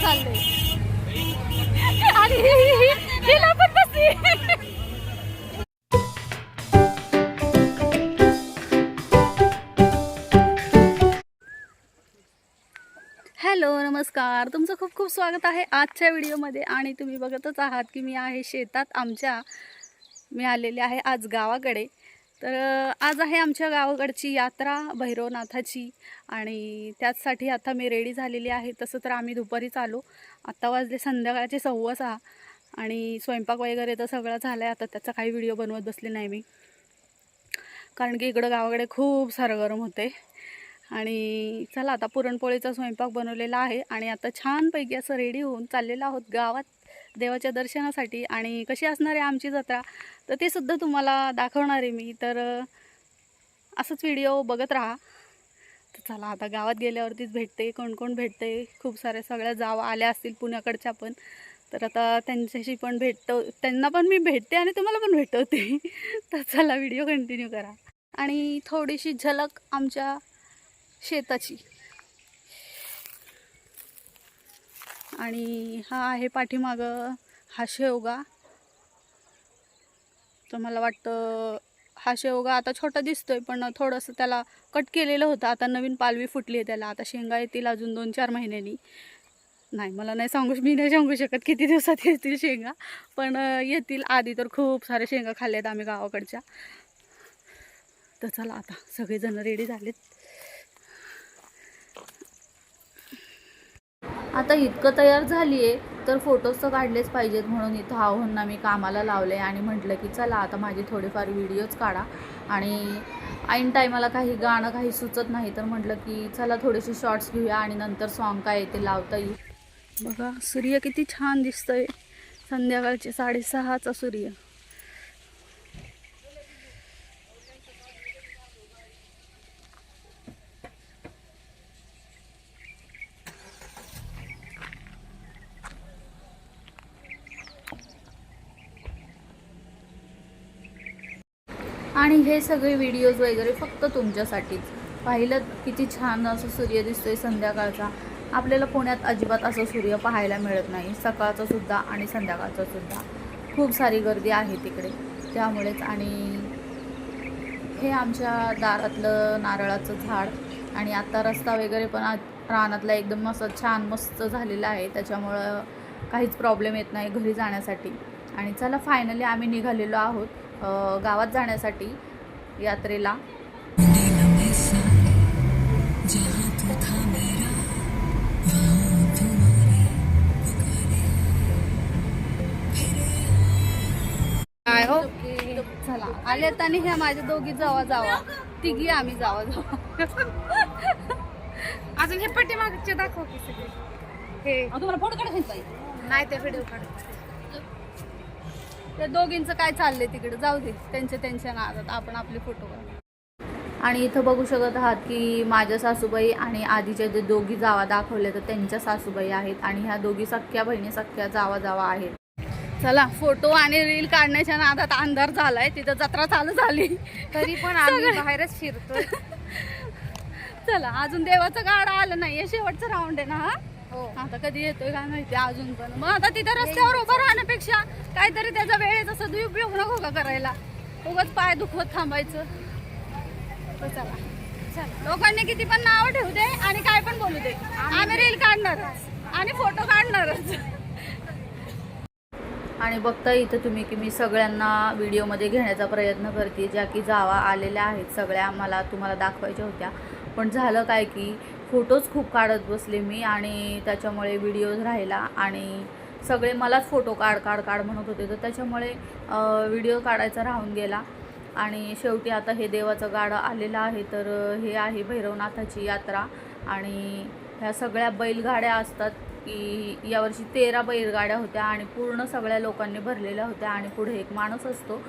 खायचं आणि हिला पण बसली हॅलो नमस्कार. तुमचं खूप खूप स्वागत आहे आजच्या व्हिडिओमध्ये. आणि तुम्ही बघतच आहात की मी आहे शेतात आमच्या. मी आलेले आहे आज गावाकडे. तर आज आहे आमच्या गावाकडची यात्रा भैरवनाथाची आणि त्याचसाठी आता मी रेडी झालेली आहे. तसं तर आम्ही दुपारीच आलो. आत्ता वाजले संध्याकाळचे सव्वा सहा आणि स्वयंपाक वगैरे तर सगळं झालं आहे आता त्याचा काही व्हिडिओ बनवत बसले नाही मी. कारण की इकडं गावाकडे खूप सारं गरम होते. आणि चला आता पुरणपोळीचा स्वयंपाक बनवलेला आहे आणि आता छानपैकी असं रेडी होऊन चाललेलं आहोत गावात. देवाच्या दर्शनासाठी आणि कशी असणार आहे आमची जत्रा तर ते सुद्धा तुम्हाला दाखवणार आहे मी. तर असंच व्हिडिओ बघत राहा. तर चला आता गावात गेल्यावरतीच भेटते कोण कोण भेटते. खूप साऱ्या सगळ्या जावा आल्या असतील पुण्याकडच्या पण. तर आता त्यांच्याशी पण भेटतो त्यांना पण मी भेटते आणि तुम्हाला पण भेटवते. तर चला व्हिडिओ कंटिन्यू करा. आणि थोडीशी झलक आमच्या शेताची. आणि हा आहे पाठीमागं हा शेवगा. तर मला वाटतं हा शेवगा आता छोटा दिसतोय पण थोडंसं त्याला कट केलेलं होतं. आता नवीन पालवी फुटली आहे त्याला. आता शेंगा येतील अजून दोन चार महिन्यांनी. नाही मला नाही सांगू मी नाही सांगू शकत किती दिवसात येतील शेंगा. पण येतील. आधी तर खूप साऱ्या शेंगा खाल्ल्यात आम्ही गावाकडच्या. तर चला आता सगळेजण रेडी झालेत. आता इतकं तयार झाली आहे तर फोटोज तर काढलेच पाहिजेत म्हणून इथं आव्हांना मी कामाला लावले आणि म्हटलं की चला आता माझे थोडेफार व्हिडिओज काढा. आणि ऐन टायमाला काही गाणं काही सुचत नाही तर म्हटलं की चला थोडेसे शॉर्ट्स घेऊया आणि नंतर सॉन्ग काय येते ते लावता येईल. बघा सूर्य किती छान दिसतंय. संध्याकाळचे साडेसहाचा सूर्य. आणि हे सगळे व्हिडिओज वगैरे फक्त तुमच्यासाठीच. पाहिलं किती छान असं सूर्य दिसतोय संध्याकाळचा. आपल्याला पुण्यात अजिबात असं सूर्य पाहायला मिळत नाही. सकाळचं सुद्धा आणि संध्याकाळचं सुद्धा. खूप सारी गर्दी आहे तिकडे. त्यामुळेच आणि हे आमच्या दारातलं नारळाचं झाड आणि आत्ता रस्ता वगैरे पण रानातला एकदम असं छान मस्त झालेला आहे. त्याच्यामुळं काहीच प्रॉब्लेम येत नाही घरी जाण्यासाठी. आणि चला फायनली आम्ही निघालेलो आहोत. गावात जाण्यासाठी यात्रेला. काय हो? चला आले आणि ह्या माझ्या दोघी जावा जावा. तिघी आम्ही जावा जावा. अजून हे पाठीमागचे दाखव की सगळे. हे. तुम्हाला फोटो काढायचं नाही ते व्हिडिओ काढ त्या दोघींचं काय चाललंय तिकडे? जाऊ दे त्यांच्या त्यांच्या नादात आपण आपले फोटो काढू. आणि इथं बघू शकत आहात की माझ्या सासूबाई आणि आधीच्या जे दोघी जावा दाखवले तर त्यांच्या सासूबाई आहेत आणि ह्या दोघी सख्या बहिणी सख्या जावा जावा आहेत. चला फोटो आणि रील काढण्याच्या नादात अंधार झालाय तिथं जत्रा चालू झाली. तरी पण आम्ही बाहेरच फिरतोय. चला अजून देवाचं गाडा आलं नाही शेवटचं राऊंड आहे ना हो? आता कधी येतोय काय माहिती अजून पण. मग आता तिथं रस्त्यावर उभं राहण्यापेक्षा काहीतरी त्याचा वेळेचा सदुपयोग नको का करायला? उगाच पाय दुखवत थांबायचं. तर चला. चला. लोकांनी किती पण नाव ठेवू दे आणि काय पण बोलू दे. आम्ही रील काढणारच. आणि फोटो काढणारच. आणि बघता इथं तुम्ही की मी सगळ्यांना व्हिडिओमध्ये घेण्याचा प्रयत्न करते. ज्या की जावा आलेल्या आहेत सगळ्या मला तुम्हाला दाखवायच्या होत्या. पण झालं काय की फोटोज खूप काढत बसले मी आणि त्याच्यामुळे व्हिडिओज राहिला आणि सगळे मलाच फोटो काढ काढ काढ म्हणत होते. तर त्याच्यामुळे व्हिडिओ काढायचा राहून गेला. आणि शेवटी आता हे देवाचं गाडं आलेलं आहे. तर हे आहे भैरवनाथाची यात्रा. आणि ह्या सगळ्या बैलगाड्या असतात की यावर्षी तेरा बैलगाड्या होत्या आणि पूर्ण सगळ्या लोकांनी भरलेल्या होत्या आणि पुढे एक माणूस असतो.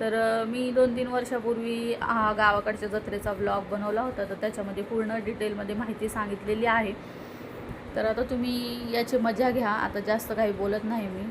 तर मी दोन तीन वर्षापूर्वी हा गावाकडच्या जत्रेचा ब्लॉग बनवला होता. तर त्याच्यामध्ये पूर्ण डिटेलमध्ये माहिती सांगितलेली आहे. तर आता तुम्ही याची मजा घ्या. आता जास्त काही बोलत नाही मी.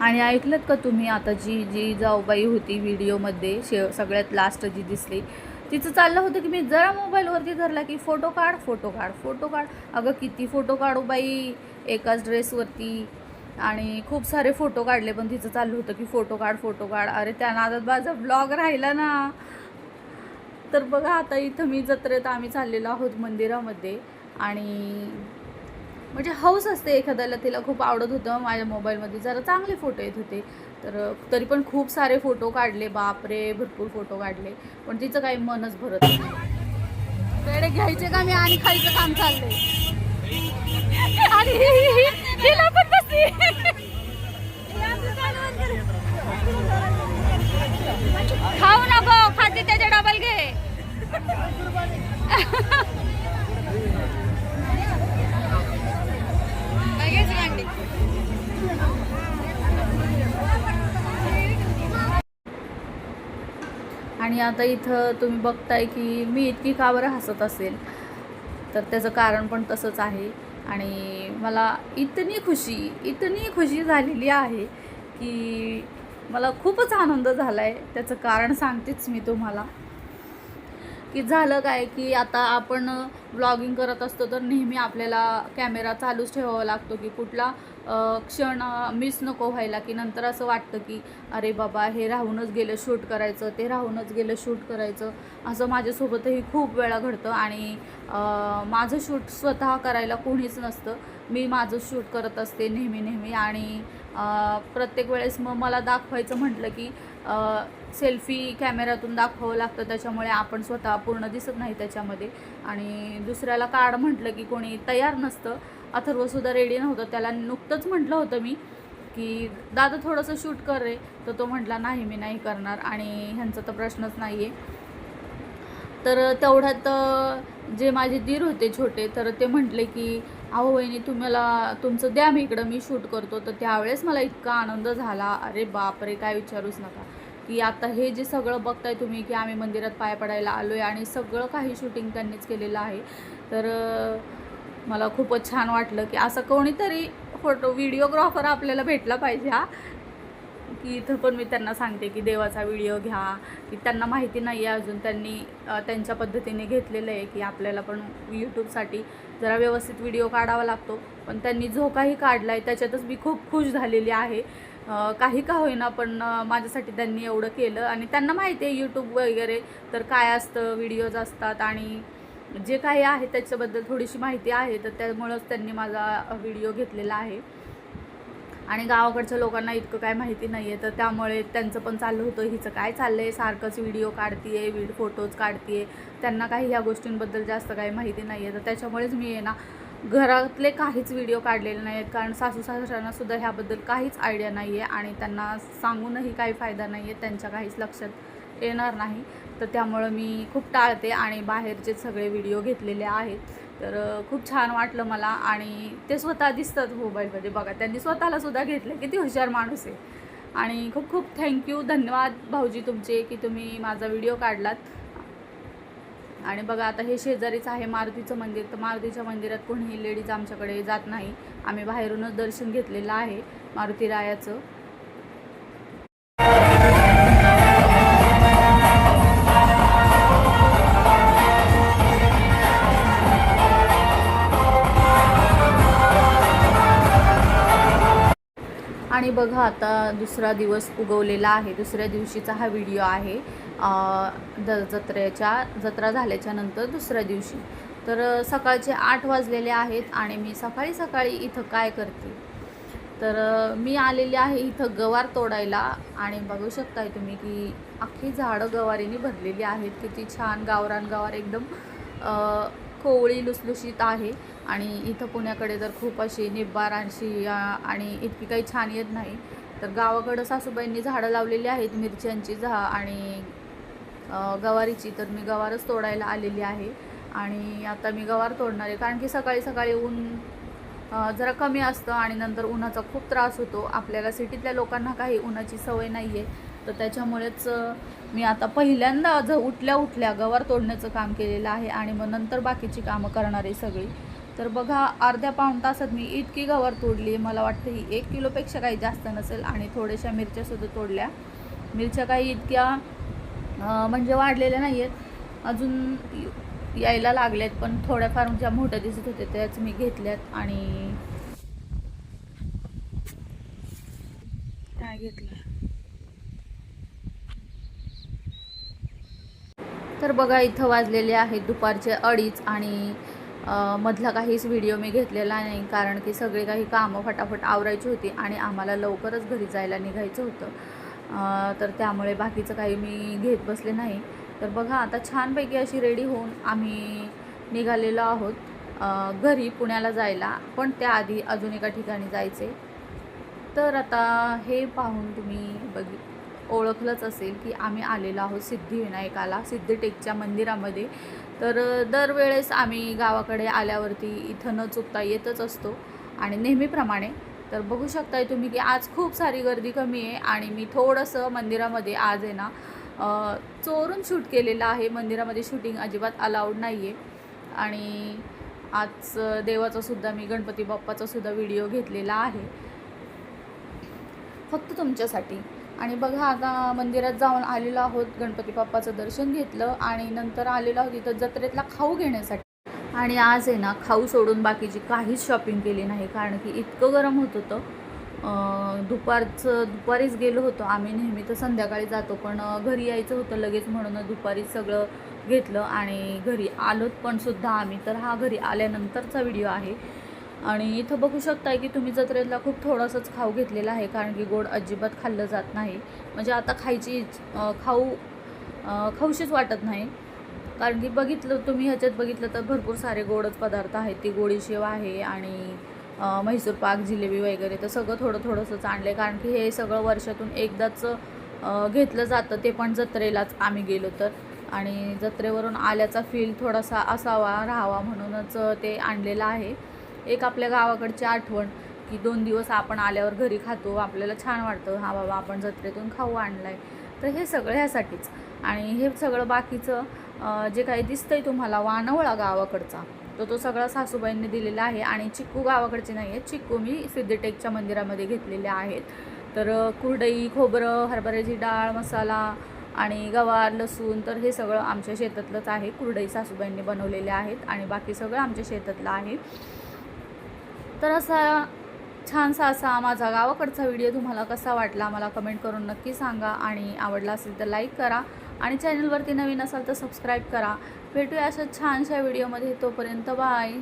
आणि ऐकलं का तुम्ही आता जी जी जाऊबाई होती व्हिडिओमध्ये शे सगळ्यात लास्ट जी दिसली तिचं चाललं होतं की मी जरा मोबाईलवरती धरला की फोटो काढ फोटो काढ फोटो काढ. अगं किती फोटो काढू बाई. एकाच ड्रेसवरती आणि खूप सारे फोटो काढले पण तिचं चाललं होतं की फोटो काढ फोटो काढ. अरे त्या नादात माझा ब्लॉग राहिला ना. तर बघा आता इथं मी जत्रेत आम्ही चाललेलो आहोत मंदिरामध्ये आणि म्हणजे हौस असते एखाद्याला तिला खूप आवडत होतं. माझ्या मोबाईलमध्ये जरा चांगले फोटो येत होते. तर तरी पण खूप सारे फोटो काढले. बापरे भरपूर फोटो काढले. पण तिचं काही मनच भरत नाही. पेढे घ्यायचे का मी आणि खायचं काम चाललंय? आणि हिला पण बसली. खाऊ नको खाते त्याचे डबल घे. लगेच आणि आता इथं तुम्ही बघताय की मी इतकी का बरं हसत असेल? तर त्याचं कारण पण तसंच आहे. आणि मला इतनी खुशी इतनी खुशी झालेली आहे की मला खूपच आनंद झाला आहे त्याचं कारण सांगतेच मी तुम्हाला. की झालं काय की आता आपण ब्लॉगिंग करत असतो तर नेहमी आपल्याला कॅमेरा चालूच ठेवावा लागतो की कुठला क्षण मिस नको व्हायला की नंतर असं वाटतं की अरे बाबा हे राहूनच गेलं शूट करायचं ते राहूनच गेलं शूट करायचं. असं माझ्यासोबतही खूप वेळा घडतं आणि माझं शूट स्वतः करायला कोणीच नसतं. मी माझं शूट करत असते नेहमी नेहमी आणि प्रत्येक वेळेस मग मला दाखवायचं म्हटलं की सेल्फी कॅमेऱ्यातून दाखवावं लागतं त्याच्यामुळे आपण स्वतः पूर्ण दिसत नाही त्याच्यामध्ये. आणि दुसऱ्याला काढ म्हटलं की कोणी तयार नसतं अथर्वसुद्धा रेडी नव्हतं त्याला नुकतंच म्हटलं होतं मी की दादा थोडंसं शूट कर रे. तर तो म्हटला नाही मी नाही करणार. आणि ह्यांचा तर प्रश्नच नाही आहे तर तेवढ्यात जे माझे दीर होते छोटे तर ते म्हटले की अहो वहिनी तुम्हाला तुमचं द्या मी इकडं मी शूट करतो. तर त्यावेळेस मला इतका आनंद झाला. अरे बापरे काय विचारूच नका. की आता हे जे सगळं बघताय तुम्ही की आम्ही मंदिरात पाय पडायला आलो आहे आणि सगळं काही शूटिंग त्यांनीच केलेलं आहे. तर मला खूपच छान वाटलं की असं कोणीतरी फोटो व्हिडिओग्राफर आपल्याला भेटला पाहिजे हा. की इथं पण मी त्यांना सांगते की देवाचा व्हिडिओ घ्या की त्यांना माहिती नाही आहे अजून त्यांनी त्यांच्या पद्धतीने घेतलेलं आहे की आपल्याला पण यूट्यूबसाठी जरा व्यवस्थित व्हिडिओ काढावा लागतो. पण त्यांनी जो काही काढला आहे त्याच्यातच मी खूप खुश झालेली आहे. काही का होईना पण माझ्यासाठी त्यांनी एवढं केलं. आणि त्यांना माहिती आहे यूट्यूब वगैरे तर काय असतं व्हिडिओज असतात आणि जे काही आहे त्याच्याबद्दल थोडीशी माहिती आहे तर त्यामुळंच त्यांनी माझा व्हिडिओ घेतलेला आहे. आणि गावाकडच्या लोकांना इतकं काय माहिती नाही आहे तर त्यामुळे त्यांचं पण चाललं होतं हिचं काय चाललं आहे सारखंच व्हिडिओ काढतीये व्हिड फोटोज काढतीये. त्यांना काही ह्या गोष्टींबद्दल जास्त काही माहिती नाही आहे तर त्याच्यामुळेच मी आहे ना घरातले काहीच व्हिडिओ काढलेले नाही आहेत कारण सासू सासऱ्यांना सुद्धा ह्याबद्दल काहीच आयडिया नाही आहे आणि त्यांना सांगूनही काही फायदा नाही आहे त्यांच्या काहीच लक्षात येणार नाही. तर त्यामुळं मी खूप टाळते आणि बाहेरचे सगळे व्हिडिओ घेतलेले आहेत. तर खूप छान वाटलं मला आणि ते स्वतः दिसतात मोबाईलमध्ये. बघा त्यांनी स्वतःला सुद्धा घेतलं किती हुशार माणूस आहे. आणि खूप खूप थँक्यू धन्यवाद भाऊजी तुमचे की तुम्ही माझा व्हिडिओ काढलात. आणि बघा आता हे शेजारीच आहे मारुतीचं मंदिर. तर मारुतीच्या मंदिरात कोणीही लेडीज आमच्याकडे जात नाही. आम्ही बाहेरूनच दर्शन घेतलेलं आहे मारुती रायाचं. आणि बघा आता दुसरा दिवस उगवलेला आहे. दुसऱ्या दिवशीचा हा व्हिडिओ आहे. द जत्रेच्या जत्रा झाल्याच्यानंतर दुसऱ्या दिवशी. तर सकाळचे आठ वाजलेले आहेत आणि मी सकाळी सकाळी इथं काय करते? तर मी आलेले आहे इथं गवार तोडायला आणि बघू शकताय तुम्ही की अख्खी झाडं गवारीने भरलेली आहेत. किती छान गावरान गवार एकदम कोवळी लुसलुशीत आहे आणि इथं पुण्याकडे तर खूप अशी निब्बार अशी आणि इतकी काही छान येत नाही तर गावाकडं सासूबाईंनी झाडं लावलेली आहेत मिरच्यांची झा आणि गवारीची. तर मी गवारच तोडायला आलेली आहे आणि आता मी गवार तोडणार आहे. कारण की सकाळी सकाळी ऊन जरा कमी असतं आणि नंतर उन्हाचा खूप त्रास होतो. आपल्याला सिटीतल्या लोकांना काही उन्हाची सवय नाही आहे तर त्याच्यामुळेच मी आता पहिल्यांदा ज उठल्या उठल्या गवार तोडण्याचं काम केलेलं आहे आणि मग नंतर बाकीची कामं करणार आहे सगळी. तर बघा अर्ध्या पाऊण तासात मी इतकी गवार तोडली मला वाटतं ही एक किलोपेक्षा काही जास्त नसेल आणि थोड्याशा मिरच्यासुद्धा तोडल्या. मिरच्या काही इतक्या म्हणजे वाढलेल्या नाही आहेत अजून यायला लागल्यात पण थोड्याफार ज्या मोठ्या दिसत होत्या त्याच मी घेतल्यात आणि काय घेतलं? तर बघा इथं वाजलेले आहेत दुपारचे अडीच आणि मधला काहीच व्हिडिओ मी घेतलेला नाही कारण की सगळे काही कामं फटाफट आवरायची होती आणि आम्हाला लवकरच घरी जायला निघायचं होतं. तर त्यामुळे बाकीचं काही मी घेत बसले नाही. तर बघा आता छानपैकी अशी रेडी होऊन आम्ही निघालेलो आहोत घरी पुण्याला जायला. पण त्याआधी अजून एका ठिकाणी जायचे तर आता हे पाहून तुम्ही बघी ओळखलंच असेल की आम्ही आलेलो आहोत सिद्धिविनायकाला सिद्धिटेकच्या मंदिरामध्ये. तर दरवेळेस आम्ही गावाकडे आल्यावरती इथं न चुकता येतच असतो. आणि नेहमीप्रमाणे तर बघू शकताय तुम्ही की आज खूप सारी गर्दी कमी आहे आणि मी थोडंसं मंदिरामध्ये आज आहे ना चोरून शूट केलेलं आहे. मंदिरामध्ये शूटिंग अजिबात अलाउड नाही आहे आणि आज देवाचासुद्धा देवाचा सुद्धा मी गणपती बाप्पाचा सुद्धा व्हिडिओ घेतलेला आहे. फक्त तुमच्यासाठी. आणि बघा आता मंदिरात जाऊन आलेलो आहोत गणपती बाप्पाचं दर्शन घेतलं आणि नंतर आलेलो आहोत इथं जत्रेतला खाऊ घेण्यासाठी. आणि आज आहे ना खाऊ सोडून बाकीची काहीच शॉपिंग केली नाही कारण की इतकं गरम होत होतं. दुपारचं दुपारीच गेलो होतो आम्ही नेहमी तर संध्याकाळी जातो पण घरी यायचं होतं लगेच म्हणून दुपारीच सगळं घेतलं आणि घरी आलोत पण सुद्धा आम्ही. तर हा घरी आल्यानंतरचा व्हिडिओ आहे. आणि इथं बघू शकताय की तुम्ही जत्रेतला खूप थोडंसंच खाऊ घेतलेला आहे कारण की गोड अजिबात खाल्लं जात नाही. म्हणजे आता खायची खाऊ खाऊशीच वाटत नाही. कारण की बघितलं तुम्ही ह्याच्यात बघितलं तर भरपूर सारे गोडच पदार्थ आहेत. ती गोडी शेव आहे आणि म्हैसूर पाक जिलेबी वगैरे तर सगळं थोडं थोडंसंच आणलं आहे कारण की हे सगळं वर्षातून एकदाच घेतलं जातं. ते पण जत्रेलाच आम्ही गेलो तर. आणि जत्रेवरून आल्याचा फील थोडासा असावा राहावा म्हणूनच ते आणलेलं आहे. एक आपल्या गावाकडची आठवण की दोन दिवस आपण आल्यावर घरी खातो आपल्याला छान वाटतं हा बाबा आपण जत्रेतून खाऊ आणला आहे तर हे सगळं ह्यासाठीच. आणि हे सगळं बाकीचं जे काही दिसतंय तुम्हाला वानवळा गावाकडचा तो तो सगळा सासूबाईंनी दिलेला आहे. आणि चिक्कू गावाकडचे नाही आहेत. चिक्कू मी सिद्धटेकच्या मंदिरामध्ये घेतलेले आहेत. तर कुरडई खोबरं हरभऱ्याची डाळ मसाला आणि गवार लसूण तर हे सगळं आमच्या शेतातलंच आहे. कुरडई सासूबाईंनी बनवलेले आहेत. आणि बाकी सगळं आमच्या शेतातलं आहे. तर असा छानसा असा माझा गावाकडचा व्हिडिओ तुम्हाला कसा वाटला मला कमेंट करून नक्की सांगा आणि आवडला असेल तर लाईक करा आणि चॅनलवरती नवीन असाल तर सबस्क्राईब करा. भेटूया अशा छानशा व्हिडिओमध्ये तोपर्यंत बाय.